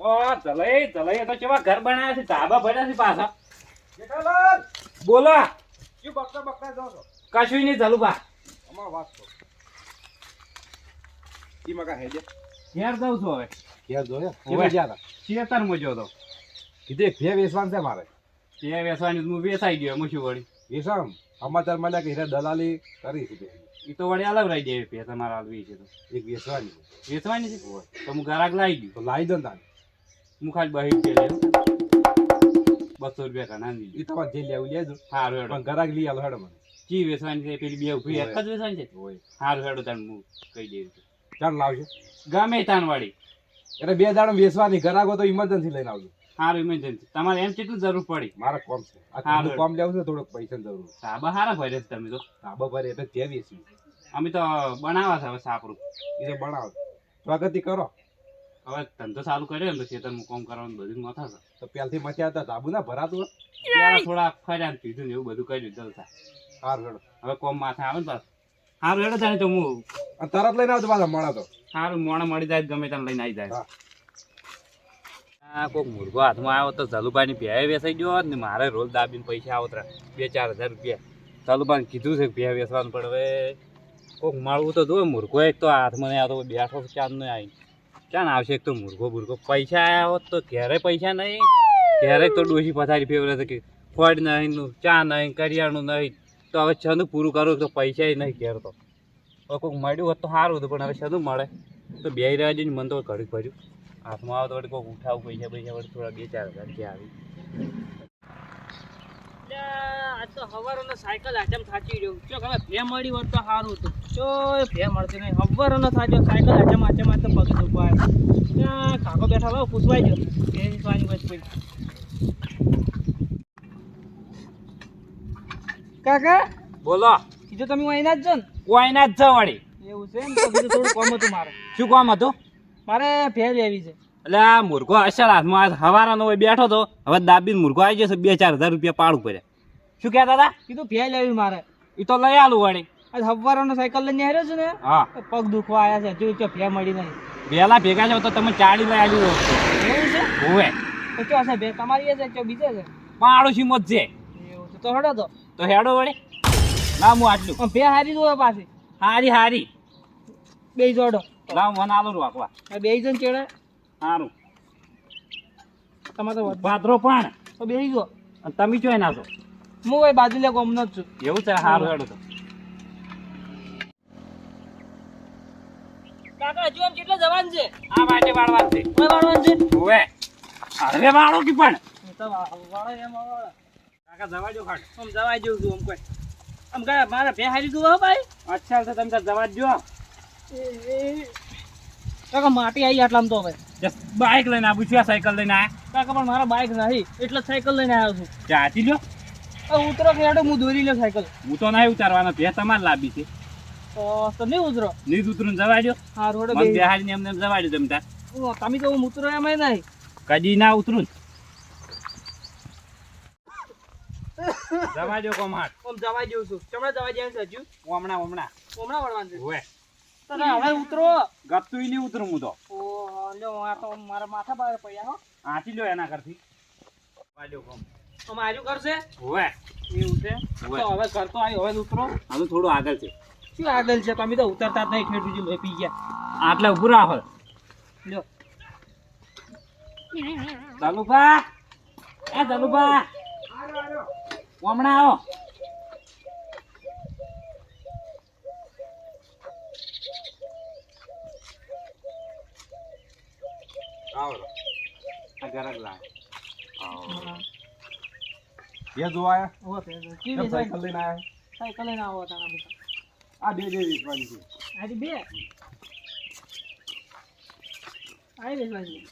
ઓ ચલઈ ચલઈ તો કેવા ઘર બનાવ્યા છે ધાબા ભર્યા છે પાછા. જેઠાલાલ બોલો. શું બકતા બકતા જાઓ છો? કશું નહીં ચાલુબા અમાર વાત તો. ઈ મકા હેજે ઘેર જઉં છું હવે. ઘેર મજો તો? કીધે એક ભે વેચવાનું છે મારે. તે વેસવાની હું વેસાઈ ગયો હું શું વળી વેચાણ સમાચાર મળ્યા કે હીરા દલાલી કરી છે એ તો વળી અલગ રહી જાય પે તમારા હાલવી છે તો. એક વેચવાની છે. વેચવાની છે? તો હું ઘરાક લાવી ગયું. તો લાવી દો તાને હું ખાલી બહી કે લઈ બસો રૂપિયા ઘણા દીધી તમારે જે લેવું લેજો સારું હેડો. પણ ઘરાક લઈ આલો હેડો મને. ચી વેચવાની છે? પેલી બે ઊભી એક જ વેચવાની છે? સારું હેડો તાણ હું કહી દઈ ચાલ લાવજો. ગમે તાણ એટલે બે દાડો વેસવાની ઘરાકો તો ઇમરજન્સી લઈને આવજો. સારું ઇમરજન્સી તમારે એમ કેટલું જરૂર પડી? મારે કોમ છે. આ કોમ લેવું છે થોડુંક પૈસાની જરૂર સાબા હારા ભરે છે તમે તો. સાબા ભરે એટલે જે વેચવી અમે તો બનાવવા છે હવે સાપરું. એ તો બનાવો. પ્રગતિ કરો. હવે ધંધો ચાલુ કર્યો ને તો ખેતરમાં કામ કરવાનું બધું ન થશે તો પહેલથી મચ્યા હતા ધાબુ ના ભરાતું? ત્યારે થોડા ફર્યા ને પીધું ને એવું બધું કર્યું જલસા સારું હેડો. હવે કોમ માથે આવે ને પાછું. સારું હેડો તાને તો હું તરત લઈને આવજો પાછા મળે તો. સારું મોણા મળી જાય ગમે ત્યાં લઈને આવી જાય. હા. આ કોઈક મુર્ગો હાથમાં આવ્યો તો ઝલુભાઈની ભેય વેસાઈ ગયો ને મારે રોજ દાબીને પૈસા આવતરા બે ચાર હજાર રૂપિયા. ઝલુભાઈને કીધું છે ભેય પડે પણ હવે કોઈક મળવું તો જોવે મુર્ગો એક તો હાથમાં નહીં આવતો બેઠો ચાંદ નહીં આવી ચાન આવશે? એક તો મુર્ગો બુર્ગો પૈસા આવ્યા હોત તો ઘેરે પૈસા નહીં. ઘેરે તો ડોસી પથારી ફેવરે છે કે ફળ નહીં, નું ચા નહીં, કરિયાણું નહીં. તો હવે છંદ પૂરું કરું તો પૈસા નહીં ઘેર તો. કોઈક મળ્યું હોત તો સારું હતું, પણ હવે છંદ મળે. તો બે રહ્યા જઈને મને તો ઘડીક ભર્યું. હાથમાં આવે તો કોઈક ઉઠાવું, પૈસા પૈસા વળી થોડા બે ચાર હજાર આવી. આજ તો હવારોનો સાયકલ આચમ થાચી રહ્યો. ચો હવે ભે મળી હોત તો સારું હતું. ચો ભે મળતી નહીં. હવારોનો થાચ્યો સાયકલ આચમ આચમ આચમ પગ દુખાય. ત્યાં કાકો બેઠા હોય પૂછવાય જો કે વાની બસ કોઈ કાકા? બોલો. કીધું તમે અહીંના જ છો ને? જ છે વળી. એવું છે ને તો બીજું થોડું કોમ હતું મારે. શું કોમ હતું? મારે ભે લેવી છે. એટલે આ મુર્ગો અસલ હાથમાં હવારાનો હોય બેઠો તો હવે દાબીને મુર્ગો આવી જશે બે ચાર હજાર રૂપિયા પાડું પડે. શું કહેતા હતા? કીધું ભે લેવી મારે. એ તો લઈ આલું વળી. આજ હવારોનો સાયકલ લઈને હાર્યો છું ને? હા. પગ દુખવા આવ્યા છે. હજુ ચો ભે મળી નહીં. વેલા ભેગા છો તો તમે ચાડી લઈ આવ્યું એવું છે? હોવે. તો ચો છે ભે તમારી છે ચો બીજે છે? પાડોશી મત છે. એવું તો હડો તો. તો હેડો વળી. ના હું આટલું. પણ બે હારી જોવે પાછી. હારી હારી. બે જોડો. લાવ મને આલો રાખવા. બે જણ ચેડે? સારું તમારે તો ભાદરો પણ. તો બે જો. અને તમે જોઈ નાખો હું કોઈ બાજુ લે ગમનો જ છું. એવું છે સારું હેડો તો. કાકા હજુ આમ કેટલા જવાન છે? આ વાટે વાળવા છે. કોઈ વાળવાન છે? ઓવે અરે વાળો કે પણ. તો વાળો એમ વાળો. કાકા જવા દો ખાટ. આમ જવા જેવું છું આમ કોઈ. આમ કા મારા ભે હારી ગયો ભાઈ? અચ્છા તો તમે જવા જ જો કાકા માટી આવી આટલામ તો હવે. બાઇક લઈને આવું છું આ સાયકલ લઈને આયા? કાકા પણ મારા બાઇક નથી એટલે સાયકલ લઈને આવ્યો છું. જાતી લ્યો. ઉતરો કે હેડો હું દોરી લો સાયકલ. હું તો નહીં ઉતારવાનો ભે તમારે લાંબી છે. તો તો નહીં ઉતરો? નહીં ઉતરું જવાડ્યો? હા રોડ બે બેહાડી ને એમને જવાડ્યો જવા દો તમે તો હું ઉતરો એમ નહીં. કદી ના ઉતરું જવા જેવું છું. ચમડા જવા જેવું છે હજુ? હમણાં હમણાં હમણાં વળવાનું છે. હોવે હવે ઉતરો. ગપતું નહીં ઉતરું હું તો. ઓહો લ્યો આ તો મારા માથા પર પડ્યા હો. લ્યો એના કરતી દો કોમ. માર્યું કરશે? હોવે એવું છે? તો હવે કરતો આવી હવે ઉતરો. આનું થોડું આગળ છે. શું આગળ છે? તમે તો ઉતરતા જ નહીં ઠેઠ સુધી પી ગયા. આટલે ઉભું રાખો લ્યો. ચાલુભા એ ચાલુભા હમણાં આવો. આવો. આ ગરજ લાવ. બે જોવા આયા? ઓહો, તે કેવી સાયકલ લઈને આયા? સાયકલ લઈને આવો તાણા બધા. આ બે બે વેચવાની છે. આજે બે? આવી બેસવાની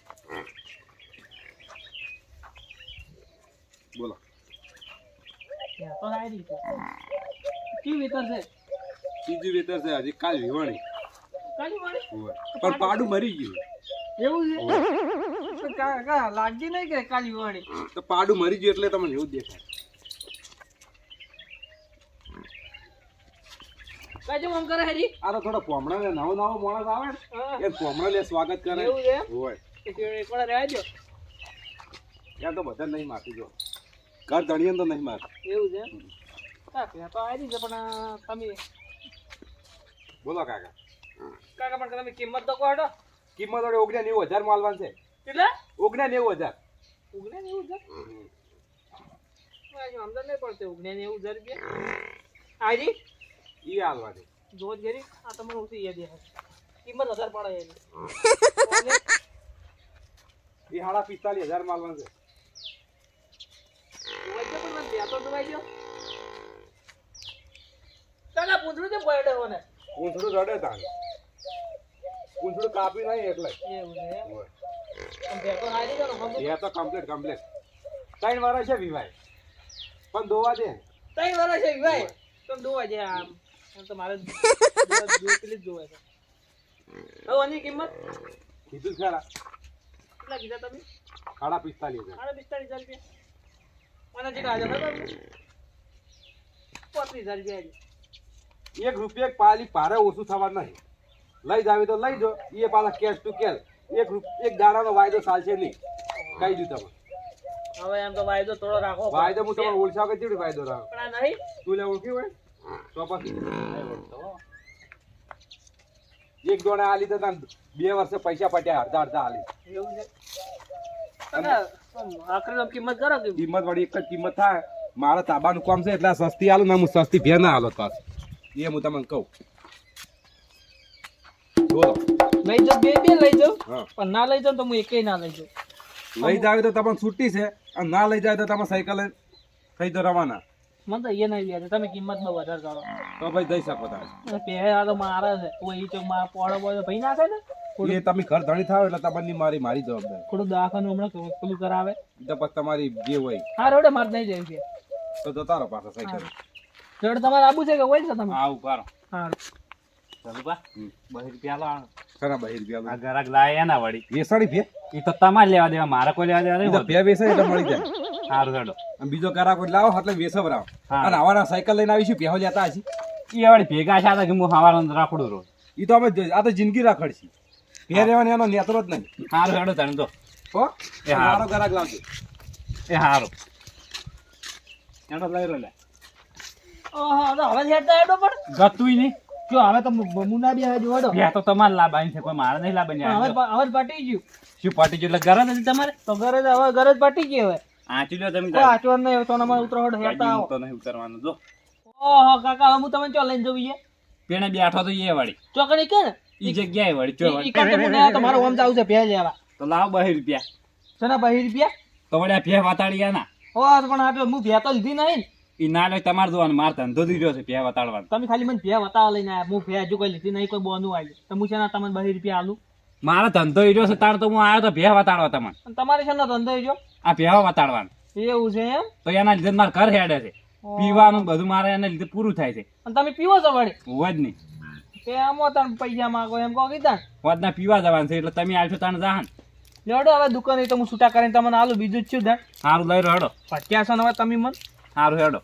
બોલો. તો આવી છે. કેવી વેતર છે. ત્રીજું વેતર છે હજી કાલ વિવાણી. પણ પાડું મરી ગયું. એવું છે? તો કા- કા લાગતી નહીં કે કાલી વિવાણી? તો પાડું મરી ગયું એટલે તમને એવું દેખાય. કાજુ આમ કરે હરી આ તો થોડો પોમણા લે નવો નવો મોણસ આવે એ પોમણા લે સ્વાગત કરે. એવું છે હોય. એક વાર રહેજો ત્યાં તો બધા નહીં મારતી જો. ઘર ધણીએ તો નહીં મારતી એવું છે કાકા તો આવી છે પણ તમે બોલો કાકા. કાકા પણ તમે કિંમત તો કહો કિંમત વડે ઓગણ્યા નેવું હજાર માલવાન છે. કેટલા ઓગણ્યા નેવું હજાર. ઓગણ્યા ને એવું છે અંદર સમજણ નહીં પડતી ઓગણ્યા ને એવું હજાર રૂપિયા. આજી ઈ હાલવાની. જોત ઘેરી આ તમારું ઓછી યાદ દે કિંમત હજાર પડે એની? ઈ સાડા પિસ્તાલીસ હજાર માલવાન છે. ગયો પણ મને બે તો જોવાઈ ગયો કાકા પૂંછડું છે પડે મને પૂંછડું રડે તાણ. પૂંછડું કાપી નહીં એટલે. એવું છે એ તો કમ્પ્લીટ કમ્પ્લીટ ત્રણ વાર છે વિવાય પણ દોવા દે. ત્રણ વાર છે વિવાય પણ દોવા છે આમ. આમ તો મારે જોવા- જોવા પેલી જ જોવા છે. હવે આની કિંમત? કીધું ખરા. કેટલા કીધા તમે? સાડા પિસ્તાલીસ હજાર. સાડા પિસ્તાળીસ હજાર રૂપિયા. મને જે કાજે ખબર પોત્રીસ હજાર રૂપિયા એક રૂપિયા પાલી પારે ઓછું થવા નહીં. લઈ જાવી તો લઈ જો એ પાલા કેશ ટુ કેશ એક એક દાડાનો વાયદો ચાલશે નહીં. કહી દઉં તમે હવે એમ તો વાયદો થોડો રાખો વાયદો હું તમારે ઓળખા કે કેવી વાયદો રાખો. પણ નહીં? તું લે ઓળખી હોય? તો પછી એક દોડા આલી તો બે વર્ષે પૈસા પટ્યા અડધા અડધા આલી. આખરે કિંમત કરો કિંમત વળી એક જ કિંમત થાય. મારા તાબાનું કામ છે એટલે સસ્તી આલું ને હું સસ્તી ભે ના આલો પાછું. એ હું તમને કહું. લઈ જાઓ બે બે લઈ જાઓ. પણ ના લઈ જાઉં તો હું એકેય ના લઈ જાઉં. લઈ જાવ તો તમને છૂટી છે અને ના લઈ જાય તો તમે સાયકલ થઈ તો રવાના. મને તો એ નહીં વ્યાજ. તમે કિંમતમાં વધારે કરો તો ભાઈ દઈ શકો તમે. અને પહે આ તો મારે છે. કોઈ ચોક મારા પોળો બોળો ભાઈ નાખે ને? એ તમે ઘર ધણી થાવ એટલે તમને મારી મારી જવાબદારી. થોડું દવાખાનું હમણાં પેલું- કરાવે. તો પછી તમારી જે હોય. હા રોડે મારે નહીં જાય છે. તો જતા રહો પાછા સાયકલ રોડ તમારે આબુ છે કે હોય છે તમે? આવું ઉભારો હા. બહી રૂપિયા લાવો. ખરા બહિર આ ગરાક લાય એના વળી. વેસાણી ભે ઈ તો તમારે લેવા દેવા મારે કોઈ લેવા દેવા નહીં ભે વેસે એટલે મળી જાય. સારું હેડો બીજો ગરાક લાવો એટલે વેસવરાવો. અને આવાના સાયકલ લઈને આવીશું પેહો લેતા હજી ઈ વળી ભેગા છે કે હું હવારનું રાખડું રોજ. એ તો અમે આ તો જિંદગી રાખડશી. ઘેર રહેવાની એનો નેતરો જ નહીં. સારું હેડો તને તો. હો? એ હા. ગરાક લાવજો. એ સારું એનો લઈ રહ્યો લે. ઓહો હવે હેડતા હેડો પણ. ગતુંય નહીં. જો હવે તો મુના બી હવે જોડો બે તો તમારે લાવવાની છે કોઈ મારે નહીં લાવવાની હવે હવે પાટી ગયું. શું પાટી ગયું? એટલે ગરજ હતી તમારે? તો ઘરે હવે ઘરે જ પટી ગયું હવે. આચી લો તમે કોઈ નહીં તો અમારે ઉતરો હેડો હેડતા આવો. તો નહીં ઉતરવાનું જો. ઓહો કાકા હું તમને ચો લઈને જવું છે? પેણે બેઠો તો એ વાળી. ચોકડી કે ને? ઈ જગ્યાએ વાળી ચો વાળી. કાકા મને આ તો ઓમ જાવ છે ભે લેવા તો લાવ 2 રૂપિયા. સના 2 રૂપિયા? તો વળી ભે વાતાડી ગયા ના ઓ પણ આ તો હું ભે તો લીધી નહીં. ઈ ના લે તમારે જોવાનું માર ધંધો દીધો છે ભે વાતાડવાનો તમે ખાલી મને ભે બતાવવા લઈને આવ્યા હું ભે હજુ કોઈ લીધી નહીં કોઈ બોનું આવ્યું તો હું શેના તમને બહી રૂપિયા આલું? મારો ધંધો ઈડ્યો છે તાર તો હું આવ્યો તો ભે વાતાડવા તમને તમારે શેનો ધંધો જો આ ભેવા વાતાડવાનું એવું છે એમ? તો એના લીધે મારે ઘર હેડે છે. પીવાનું બધું મારે એના લીધે પૂરું થાય છે. અને તમે પીવો છો વળી? હોજ નહીં. કે આમ તમે પૈસા માંગો એમ કહો કીધા પીવા જવાનું છે એટલે તમે આવશો તાને જાહન. લેવડો હવે દુકાને તો હું છૂટા કરીને તમને આલું બીજું જ છું? ધન સારું લઈ રડો ક્યાં છો ને હવે તમે મન? સારું હેડો.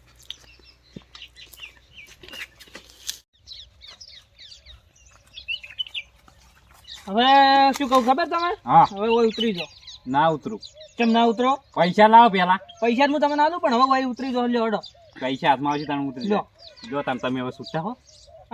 હવે શું કહું ખબર તમે હા. હવે ઓય ઉતરી જાઓ. ના ઉતરું. કેમ ના ઉતરો? પૈસા લાવો પેલા. પૈસા હું તમને આલું પણ હવે ઓય ઉતરી જાઓ લેવડો પૈસા હાથમાં આવશે તમે ઉતરી. જાઓ. જો તમે તમે હવે છૂટા હો.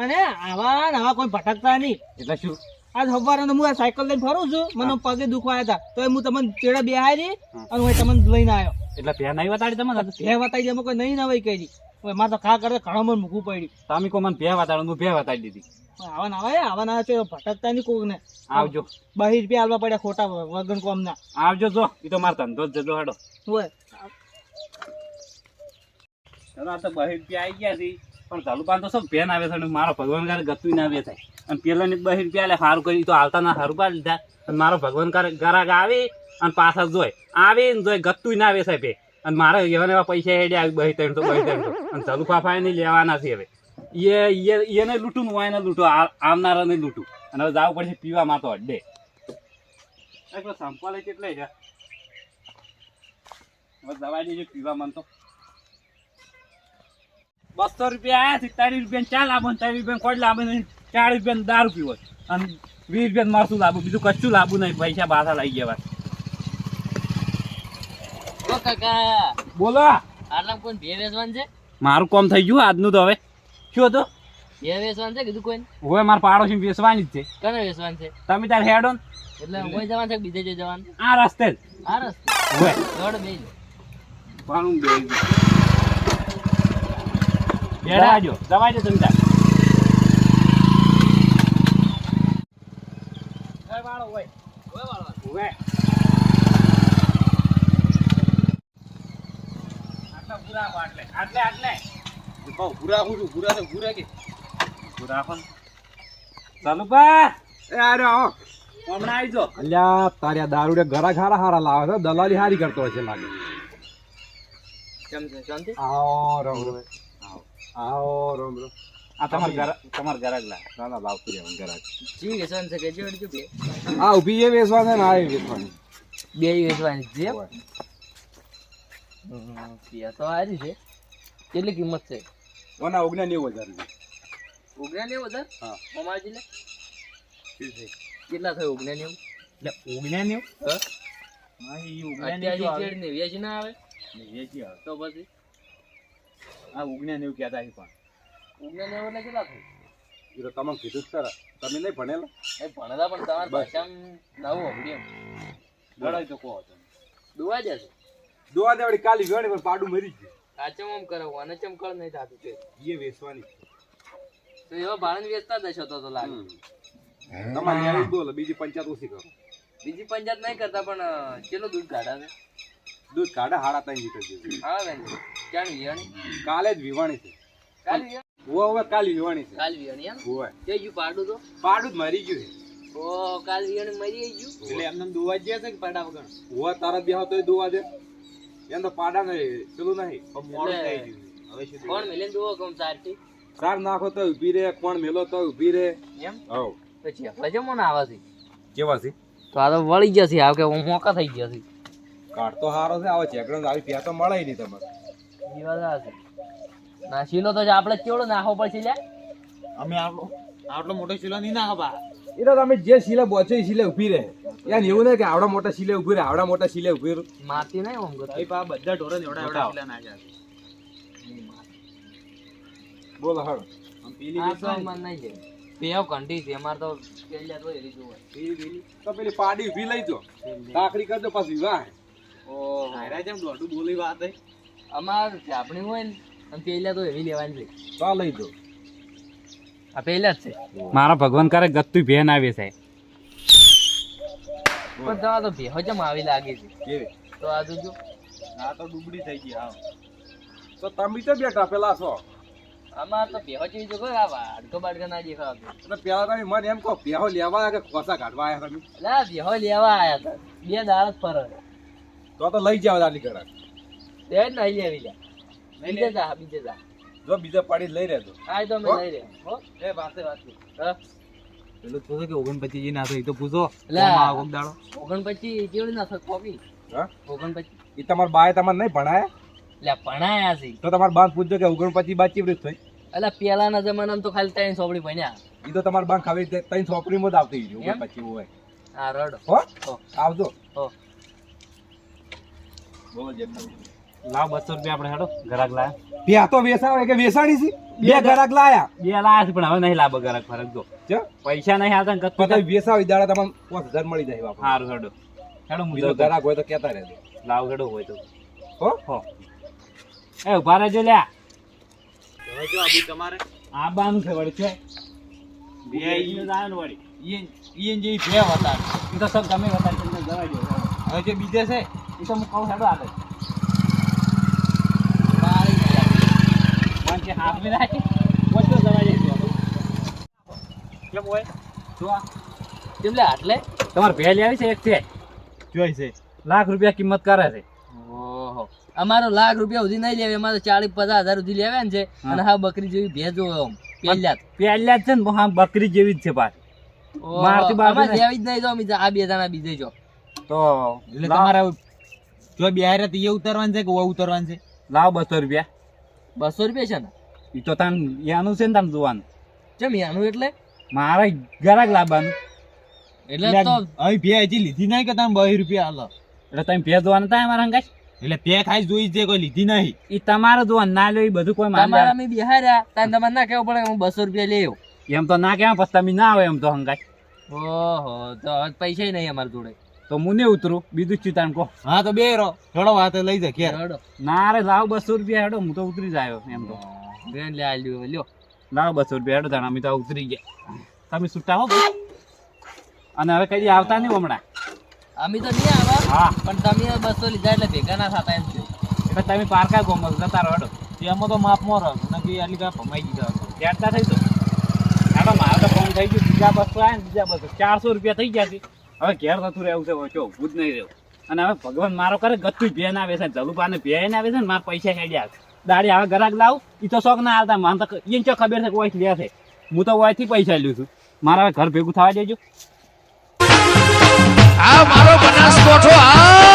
અને આવા નવા કોઈ ભટકતા નહીં. એટલે શું? આજ સવારે હું આ સાયકલ લઈને ફરું છું મને પગે દુખવા હતા. તો હું તમને ચેડા બેહારી. અને હું તમને લઈને આવ્યો. એટલે ભે નહીં વતાડી તમે ભે વતાડી દે કોઈ નહીં નવાઈ કરી હવે મારે તો ખા કરે ઘણો મને મૂકવું પડ્યું તમે કો મને ભે વતાડો હું ભે વતાડી દીધી. આવા ના આવે આવા ના છે ભટકતા નહીં કોક ને આવજો. બાર રૂપિયા આલવા પડ્યા ખોટા વગન કોમ ના આવજો જો એ તો મારે ધંધો જ જતો હેડો. હોય. આ તો બહી રૂપિયા આવી ગયા હતી પણ ચાલુ પાન તો સબ પેન આવે છે મારો ભગવાન કાર ગતું ના આવે થાય અને પેલા ને બહી રૂપિયા લે સારું કરી તો હાલતા ના સારું પાડી લીધા. અને મારો ભગવાન કાર ગરાગ આવી અને પાછા જોઈ આવે ને જોઈ ગતું ના આવે સાહેબ અને મારે એવા એવા પૈસા હેડ્યા આવી બહી ત્રણ તો બહી ત્રણ અને ચાલુ ફાફા નહીં લેવાના છે હવે. એ એને લૂંટું ને એને લૂંટું આવનારાને લૂંટું. અને હવે જવું પડશે પીવા માં તો અડ્ડે એકલો સંપાલે કેટલે છે? દેજો પીવા તો. બસો રૂપિયા આયા સિત્તાવીસ રૂપિયા ચા લાભો ને ત્રીસ રૂપિયા ખોટ લાભો ને ચાળીસ રૂપિયા દારૂ પીવો અને વીસ રૂપિયા મારશું લાભો બીજું કશું લાવવું નહીં, પૈસા પાછા લઈ ગયા ઓ કાકા. બોલો. આટલામાં કોઈ ભે વેચવાનું છે? મારું કોમ થઈ ગયું આજનું તો હવે. શું હતું? બે વેચવાનું છે કીધું કોઈ હવે મારા પાડોશી વેચવાની જ છે. કને વેચવાનું છે? તમે તાર હેડો એટલે કોઈ જવાનું છે બીજે જે જવાનું? આ રસ્તે જ. આ રસ્તે? હવે. દોડ બે. પાણું બે. બેડાજો દવાજો તમે તાર. વાળો હોય. હોય વાળો ઓય પૂરા આપો, આટલે આટલે. આટલે કહું ભૂરા હું છું ભૂરા તો ભૂરા કે. પૂરા આપો ચાલુ બા એ અરે આવો. હમણાં આવી જો. અલ્યા તાર્યા દારૂ ગરા ખારા હારા લાવે છે દલાલી હારી કરતો હશે લાગે. કેમ છે શાંતિ? આવો રમ રમ. આવો આવો રમ રમ. આ તમાર ઘર તમાર ઘરાક લા ના ના લાવતું રહેવાનું ગરાક જી વેચવાનું છે કે જે બે? આ ઊભી એ વેચવા છે ને આ એ વેચવાની. બે વેચવાની છે તો હારી છે. કેટલી કિંમત છે? ઓના ઓગણા નેવું હજાર ઓગણા નેવું હજાર? હા. મમાજી લે કેટલા થયું ઓગણા નેવું એટલે ઓગણા નેવું હા? ના આવે? આવે. તો પછી? આ ઓગણ્યા નેવું કહેતા છે પણ. ઓગણા નેવું એટલે કેટલા થયું? એ તો તમે કીધું જ ખરા. તમે નહીં ભણેલા? એ ભણેલા પણ તમારા. ભાષામાં નવું હોભળ્યું એમ. લડાઈ તો કહો તમે. દુવા જશે. દોવા દેવાડી કાલી વેણી પર પાડું મરી ગયું. કાચમ આમ કરો અને ચમકળ નહીં થતું છે એ વેચવાની તો એવો ભાણન વેચતા દેશો તો તો લાગે. તમારે જ બોલો બીજી પંચાયત ઓછી કરો. બીજી પંચાયત નહીં કરતા પણ ચેલો દૂધ કાઢા છે? દૂધ કાઢા હાડા ત્રણ લીટર જેવું. હા બેન. ક્યાં વિયાણી કાલે જ વિવાણી છે. કાલે વિયાણી હુવા હવે કાલી વિવાણી છે. કાલ વિયાણી એમ? હુવા. તે ગયું પાડું તો? પાડું જ મરી ગયું છે. ઓ કાલ વિયાણી મરી ગયું? એટલે એમને દોવા જ્યા છે કે પાડા વગર? હુવા તારા બેહો તો દોવા દે. એમ તો પાડા નહીં પેલું નહીં મોડું એટલે- થઈ ગયું હવે શું કોણ મિલે દુવો કમ સારથી. સાર નાખો તો ઊભી રહે કોણ મેલો તો ઊભી રહે. એમ? હવ. પછી આપણે જમો ના આવે છે કેવા છે? તો આ તો વળી જશે આવ કે હું મોકા થઈ જશે કાઢ તો હારો છે આવે ચેકડો આવી પ્યા તો મળે નહીં તમારે. એ વાત છે. ના શીલો તો આપણે કેવડો નાખો પડશે લે અમે આટલો આટલો મોટો શીલો નહીં નાખો બા એ તો તમે જે શીલે બોચો એ શીલે ઊભી રહે. યાર એવું નહીં કે આવડા મોટા શીલે ઊભી રહે આવડા મોટા સિલે ઊભી રહે. માતી નહીં આમ કરતી. પા બધા ઢોરે એવડા એવડા ચૂલા નાખ્યા બોલો હળ આમ પેલી તો વેચવાની. નહીં છે. પેવ કંટી છે અમારે તો પેલા તો એરી જોવે. પેલી પેલી. તો પેલી પાડી ઊભી લઈ જો. કાકડી કરજો પાછી વાહ. ઓ હાયરા જેમ દોડું બોલી વાત હે અમાર ચાપણી હોય ને અને પેલા તો એવી લેવાની છે. તો લઈ જો આ જ છે. મારા ભગવાન કરે ગત્તુ ભેન આવે છે. પણ તમારે તો ભેહો જેમ આવી લાગે છે. કેવી? તો આ તો જો. આ તો ડુબડી થઈ ગઈ હા. તો તમે તો બેઠા પેલા છો. આમાં તો ભેહો જેવી જો આ વાડકો બાડકો ના દેખાતો એટલે પેલા તમે મને એમ કહો પ્યાહો લેવા આવ્યા કે ખોસા કાઢવા આવ્યા તમે? એટલે ભેહો લેવા આવ્યા હતા. બે દાળ જ ફરે. તો તો લઈ જાવ આટલી કરાક તે જ નહીં લેવી લ્યા બીજે જા બીજે જા. જો બીજા પાડી લઈ રહેજો. આ તો અમે લઈ રહ્યા. હો? એ વાતે વાત. હા. પેલું પૂછો કે ઓગણપચીસ ના એ તો પૂછો. લે. આમાં કોક દાડો? ઓગણપચીસ કેવડી ના થત કોપી હા? ઓગણપચીસ. એ તમારા બાએ તમારે નહીં ભણાય? એટલે ભણાયા છે. તો તમારે બાન પૂછજો કે ઓગણપચી બા ચીવડી થઈ. એટલે પેલાના જમાનામાં તો ખાલી ત્રણ સોપડી ભણ્યા. એ તો તમારે બાન ખાવી ત્રણ સોપડી જ આવતી એમ? ઓગણપચી હોય. હા રડ. હો? હો. આવજો. હો. બોલો જે લાવ બસો રૂપિયા આપણે હેડો ગ્રાહક લાયા. બે તો વેસાવે કે વેસાણી છે? બે ગરાક લાયા. બે લાયા છે પણ હવે નહીં લાવો ગરાક ફરક જો. છે પૈસા નહીં આવતા ને પછી વેસાવી દાડા તમને પાંચ હજાર મળી જાય બાપા. સારું હેડો. હેડો બીજો મુજો ગરાક હોય તો કેતા રહેજો. લાવ હેડો હોય તો. હો? હો. એ ઊભા રહેજો લ્યા. હવે જો આબુ તમારે. આ બાનું છે વળી છે બે ઈ દાન વળી. ઈયન ઈયન જેવી ભે હતા એ તો સબ તમે હતા તમને જવા દો હવે જે બીજે છે એ તો હું કહું હેડો આગળ ગયા. પણ કે હાથ વચ્ચે જવા જઈશું કેમ હોય? જો કેમ લે આટલે? તમારે ભેલ આવી છે એક છે. જોઈ છે. લાખ રૂપિયા કિંમત કરે છે. ઓહો. અમારો લાખ રૂપિયા સુધી નહીં લેવે અમારે ચાલીસ પચાસ હજાર સુધી લેવાના ને છે. અને હા બકરી જેવી ભેજો આમ પેલા જ. પહેલા જ છે ને હા બકરી જેવી જ છે પાછી મારતી બારતી જેવી જ નહીં જો અમે આ બે જણા બીજે જો. તો એટલે તમારે જો બિહાર તો એ ઉતરવાનું છે કે ઓ ઉતરવાનું છે? લાવ બસો રૂપિયા. બસો રૂપિયા છે ને? એ તો તાન એનું છે ને તાન જોવાનું. ચમ એનું એટલે? મારે ગરાક લાવવાનું એટલે તો અહીં ભે હજી લીધી નહીં કે તમે બહી રૂપિયા હાલો એટલે તમે ભે જોવાનું તા અમારા હંગાઈ એટલે તે ખાઈ જોઈ છે કોઈ લીધી નહીં એ તમારે જોવાનું ના લ્યો એ બધું કોઈ મારે તમારા અમે બિહાર્યા. તાન તમારે ના કેવું પડે કે હું બસો રૂપિયા લેવું એમ તો ના કહેવા પછી તમે ના આવે એમ તો હંગાશ ઓહો તો પૈસા નહીં અમારી જોડે. તો હું ને ઉતરું બીજું જ ચિંતા કહો. હા તો બે રહો થોડો વાત લઈ જાય ઘેર. ના રે લાવ બસો રૂપિયા હેડો હું તો ઉતરી જાય એમ તો. બેન લે આવી લ્યો. લાવ બસો રૂપિયા હેડો તાણ અમે તો ઉતરી ગયા. તમે છૂટા હો. અને હવે કઈ આવતા નહીં હમણાં? અમે તો નહીં આવા હા. પણ તમે બસો લીધા એટલે ભેગા ના થતા એમ છે એટલે તમે પારકા ગોમો જતા રહો હેડો. એમાં તો માપમાં રહો નથી આટલી કાંઈ ભમાઈ દીધા. ત્યારતા થઈ તો. હેડો મારે તો ફોન થઈ ગયું બીજા બસો આવે ને બીજા બસો. ચારસો રૂપિયા થઈ ગયા છે. હવે ઘેર થતું રહેવું છે ઓછો ઊભું નહીં રહેવું. અને હવે ભગવાન મારો કરે ગતું ભે ના આવે છે જલુપાને ભે ના આવે છે ને, મારા પૈસા હેડ્યા છે દાડી હવે ગરાક લાવ એ તો શોખ ના આવતા મને તો એ ચો ખબર છે કે ઓય લે છે. હું તો ઓયથી પૈસા લઉં છું. મારા ઘર ભેગું થવા દેજો. આ મારો બનાસકોઠો, આ